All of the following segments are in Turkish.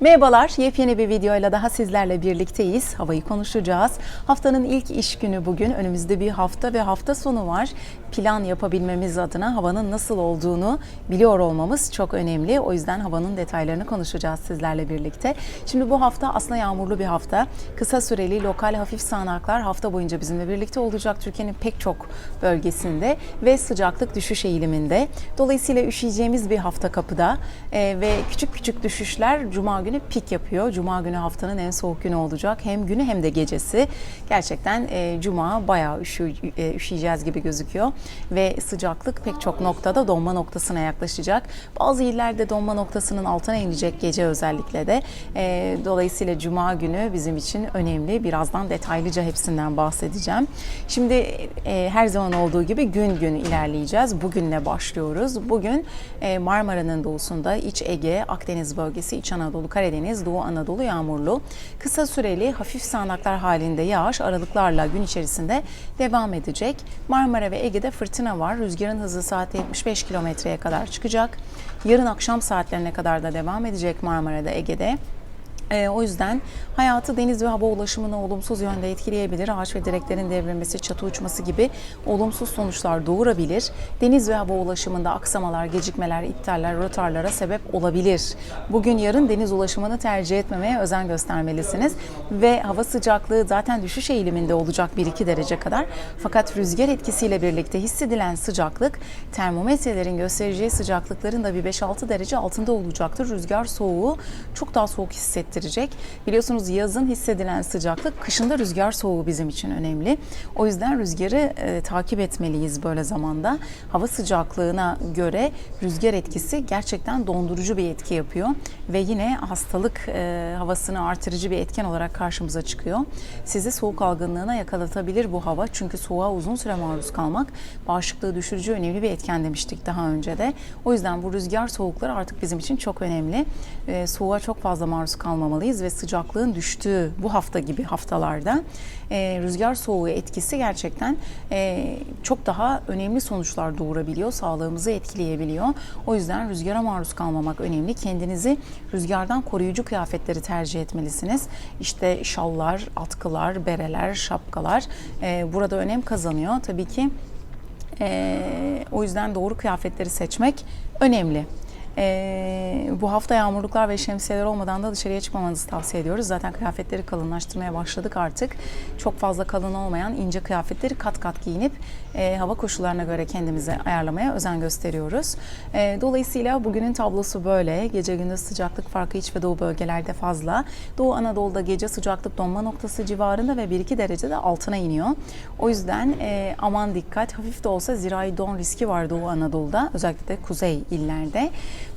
Merhabalar, yepyeni bir videoyla daha sizlerle birlikteyiz. Havayı konuşacağız. Haftanın ilk iş günü bugün. Önümüzde bir hafta ve hafta sonu var. Plan yapabilmemiz adına havanın nasıl olduğunu biliyor olmamız çok önemli. O yüzden havanın detaylarını konuşacağız sizlerle birlikte. Şimdi bu hafta aslında yağmurlu bir hafta. Kısa süreli lokal hafif sağanaklar hafta boyunca bizimle birlikte olacak Türkiye'nin pek çok bölgesinde ve sıcaklık düşüş eğiliminde. Dolayısıyla üşüyeceğimiz bir hafta kapıda Ee, ve küçük küçük düşüşler Cuma günü pik yapıyor. Cuma günü haftanın en soğuk günü olacak. Hem günü hem de gecesi. Gerçekten e, Cuma bayağı üşü, e, üşüyeceğiz gibi gözüküyor. Ve sıcaklık pek çok noktada donma noktasına yaklaşacak. Bazı illerde donma noktasının altına inecek gece özellikle de. E, dolayısıyla Cuma günü bizim için önemli. Birazdan detaylıca hepsinden bahsedeceğim. Şimdi e, her zaman olduğu gibi gün gün ilerleyeceğiz. Bugünle başlıyoruz. Bugün e, Marmara'nın doğusunda İç Ege, Akdeniz bölgesi, İç Anadolu, Karadeniz, Doğu Anadolu yağmurlu. Kısa süreli hafif sağanaklar halinde yağış aralıklarla gün içerisinde devam edecek. Marmara ve Ege'de fırtına var. Rüzgarın hızı saatte 75 kilometreye kadar çıkacak. Yarın akşam saatlerine kadar da devam edecek Marmara'da, Ege'de. Ee, o yüzden hayatı deniz ve hava ulaşımını olumsuz yönde etkileyebilir. Ağaç ve direklerin devrilmesi, çatı uçması gibi olumsuz sonuçlar doğurabilir. Deniz ve hava ulaşımında aksamalar, gecikmeler, iptaller, rotarlara sebep olabilir. Bugün yarın deniz ulaşımını tercih etmemeye özen göstermelisiniz. Ve hava sıcaklığı zaten düşüş eğiliminde olacak 1-2 derece kadar. Fakat rüzgar etkisiyle birlikte hissedilen sıcaklık termometrelerin göstereceği sıcaklıkların da bir 5-6 derece altında olacaktır. Rüzgar soğuğu çok daha soğuk hissettirecek. Biliyorsunuz yazın hissedilen sıcaklık, kışında rüzgar soğuğu bizim için önemli. O yüzden rüzgarı e, takip etmeliyiz böyle zamanda. Hava sıcaklığına göre rüzgar etkisi gerçekten dondurucu bir etki yapıyor ve yine hastalık e, havasını artırıcı bir etken olarak karşımıza çıkıyor. Sizi soğuk algınlığına yakalatabilir bu hava. Çünkü soğuğa uzun süre maruz kalmak bağışıklığı düşürücü önemli bir etken demiştik daha önce de. O yüzden bu rüzgar soğukları artık bizim için çok önemli. E, soğuğa çok fazla maruz kalmamalıyız ve sıcaklığın düştüğü bu hafta gibi haftalarda e, rüzgar soğuğu etkisi gerçekten e, çok daha önemli sonuçlar doğurabiliyor, sağlığımızı etkileyebiliyor. O yüzden rüzgara maruz kalmamak önemli. Kendinizi rüzgardan koruyucu kıyafetleri tercih etmelisiniz. İşte şallar, atkılar, bereler, şapkalar e, burada önem kazanıyor. Tabii ki e, o yüzden doğru kıyafetleri seçmek önemli. Ee, bu hafta yağmurluklar ve şemsiyeler olmadan da dışarıya çıkmamanızı tavsiye ediyoruz. Zaten kıyafetleri kalınlaştırmaya başladık artık. Çok fazla kalın olmayan ince kıyafetleri kat kat giyinip e, hava koşullarına göre kendimize ayarlamaya özen gösteriyoruz. E, dolayısıyla bugünün tablosu böyle. Gece gündüz sıcaklık farkı iç ve doğu bölgelerde fazla. Doğu Anadolu'da gece sıcaklık donma noktası civarında ve 1-2 derecede altına iniyor. O yüzden e, aman dikkat. Hafif de olsa zirai don riski var Doğu Anadolu'da. Özellikle de kuzey illerde.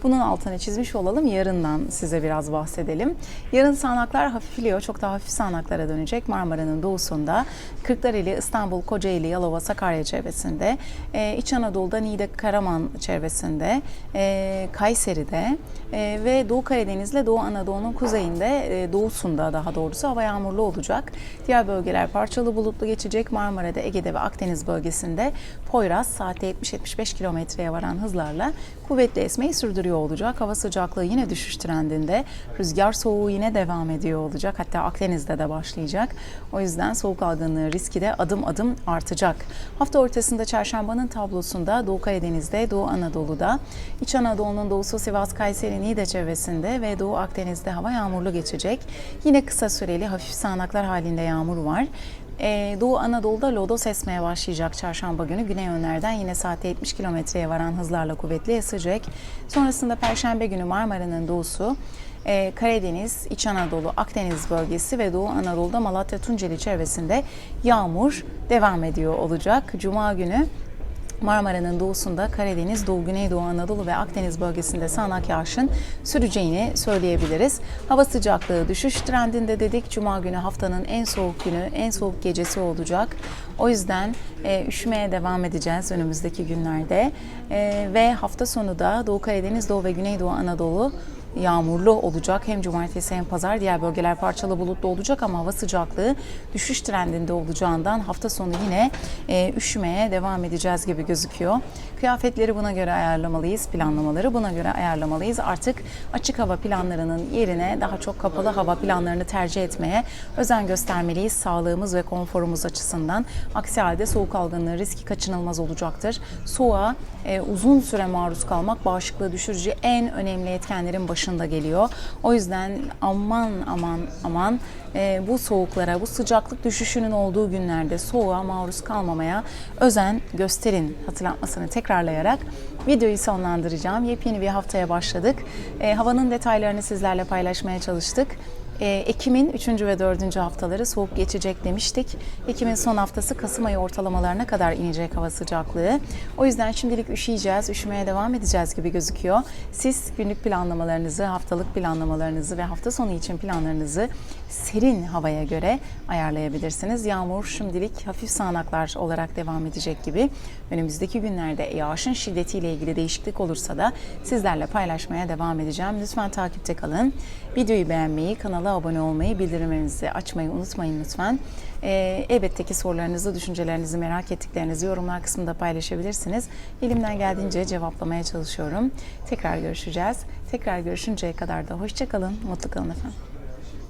Bunun altına çizmiş olalım. Yarından size biraz bahsedelim. Yarın sağanaklar hafifliyor. Çok daha hafif sağanaklara dönecek. Marmara'nın doğusunda. Kırklareli, İstanbul, Kocaeli, Yalova, Sakarya çevresinde. Ee, İç Anadolu'da Niğde, Karaman çevresinde. Ee, Kayseri'de ee, ve Doğu Karadeniz'le Doğu Anadolu'nun kuzeyinde, e, doğusunda daha doğrusu hava yağmurlu olacak. Diğer bölgeler parçalı bulutlu geçecek. Marmara'da, Ege'de ve Akdeniz bölgesinde Poyraz saatte 70-75 kilometreye varan hızlarla kuvvetli esmeyi sürdürüyor olacak. Hava sıcaklığı yine düşüş trendinde. Rüzgar soğuğu yine devam ediyor olacak. Hatta Akdeniz'de de başlayacak. O yüzden soğuk algınlığı riski de adım adım artacak. Hafta ortasında çarşambanın tablosunda Doğu Karadeniz'de, Doğu Anadolu'da, İç Anadolu'nun doğusu Sivas, Kayseri, Niğde çevresinde ve Doğu Akdeniz'de hava yağmurlu geçecek. Yine kısa süreli hafif sağanaklar halinde yağmur var. Ee, Doğu Anadolu'da lodos esmeye başlayacak çarşamba günü. Güney yönlerden yine saatte 70 kilometreye varan hızlarla kuvvetli esecek. Sonrasında Perşembe günü Marmara'nın doğusu, e, Karadeniz, İç Anadolu, Akdeniz bölgesi ve Doğu Anadolu'da Malatya Tunceli çevresinde yağmur devam ediyor olacak. Cuma günü Marmara'nın doğusunda Karadeniz, Doğu, Güneydoğu Anadolu ve Akdeniz bölgesinde sağanak yağışın süreceğini söyleyebiliriz. Hava sıcaklığı düşüş trendinde dedik. Cuma günü haftanın en soğuk günü, en soğuk gecesi olacak. O yüzden e, üşümeye devam edeceğiz önümüzdeki günlerde. E, ve hafta sonu da Doğu Karadeniz, Doğu ve Güneydoğu Anadolu yağmurlu olacak. Hem cumartesi hem pazar diğer bölgeler parçalı bulutlu olacak ama hava sıcaklığı düşüş trendinde olacağından hafta sonu yine e, üşümeye devam edeceğiz gibi gözüküyor. Kıyafetleri buna göre ayarlamalıyız, planlamaları buna göre ayarlamalıyız. Artık açık hava planlarının yerine daha çok kapalı hava planlarını tercih etmeye özen göstermeliyiz sağlığımız ve konforumuz açısından. Aksi halde soğuk algınlığı riski kaçınılmaz olacaktır. Soğuğa e, uzun süre maruz kalmak bağışıklığı düşürücü en önemli etkenlerin başında geliyor. O yüzden aman aman aman e, bu soğuklara, bu sıcaklık düşüşünün olduğu günlerde soğuğa maruz kalmamaya özen gösterin hatırlatmasını tekrarlayarak videoyu sonlandıracağım. Yepyeni bir haftaya başladık. E, havanın detaylarını sizlerle paylaşmaya çalıştık. Ee, Ekim'in 3. ve 4. haftaları soğuk geçecek demiştik. Ekim'in son haftası Kasım ayı ortalamalarına kadar inecek hava sıcaklığı. O yüzden şimdilik üşüyeceğiz, üşümeye devam edeceğiz gibi gözüküyor. Siz günlük planlamalarınızı, haftalık planlamalarınızı ve hafta sonu için planlarınızı serin havaya göre ayarlayabilirsiniz. Yağmur şimdilik hafif sağanaklar olarak devam edecek gibi. Önümüzdeki günlerde yağışın şiddetiyle ilgili değişiklik olursa da sizlerle paylaşmaya devam edeceğim. Lütfen takipte kalın. Videoyu beğenmeyi, kanala abone olmayı, bildirimlerinizi açmayı unutmayın lütfen. Ee, elbette ki sorularınızı, düşüncelerinizi, merak ettiklerinizi yorumlar kısmında paylaşabilirsiniz. Elimden geldiğince cevaplamaya çalışıyorum. Tekrar görüşeceğiz. Tekrar görüşünceye kadar da hoşçakalın, mutlu kalın efendim.